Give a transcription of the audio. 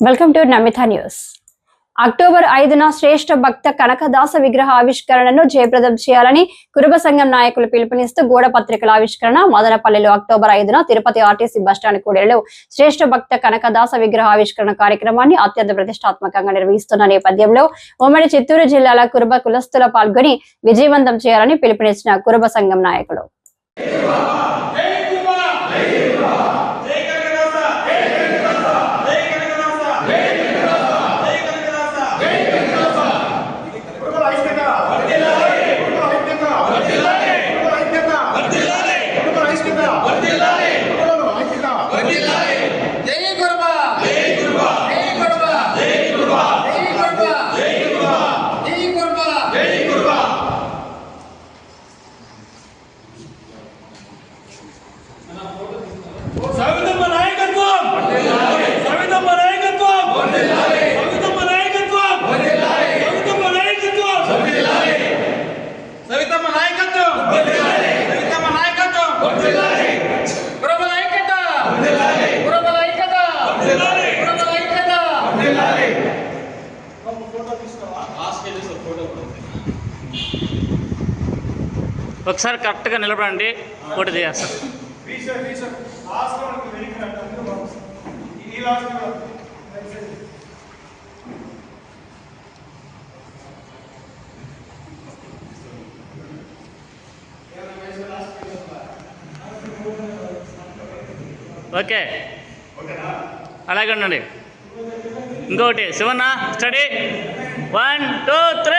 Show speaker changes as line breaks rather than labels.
Welcome to Namitha news. October ఐదున శ్రేష్ఠ భక్త కనకదాస విగ్రహ ఆవిష్కరణను జయప్రదం చేయాలని కురుబ సంఘం నాయకులు పిలుపునిస్తూ గోడ పత్రికల ఆవిష్కరణ మదనపల్లిలో అక్టోబర్ ఐదున తిరుపతి ఆర్టీసీ బస్టాండ్ కూడలిలో శ్రేష్ఠ భక్త కనకదాస విగ్రహ ఆవిష్కరణ కార్యక్రమాన్ని అత్యంత ప్రతిష్టాత్మకంగా నిర్వహిస్తున్న నేపథ్యంలో ఉమ్మడి చిత్తూరు జిల్లాల కురుబ కులస్తుల పాల్గొని విజయవంతం చేయాలని పిలుపునిచ్చిన కురుబ సంఘం నాయకులు.
సవితమ్మ నాయకత్వం! సవితమ్మ నాయకత్వం! సవితమ్మ నాయకత్వం! సవితమ్మ నాయకత్వం!
సవితమ్మ నాయకత్వం! సవితమ్మ నాయకత్వం! గురువుల ఐక్యత గురువుల ఐక్యత గురువుల ఐక్యత
ఒకసారి కరెక్ట్గా నిలబడండి ఫోటో టీచర్ టీచర్ ఓకే. అలాగే ఉండండి. ఇంకొకటి. Shivanna study. One two three.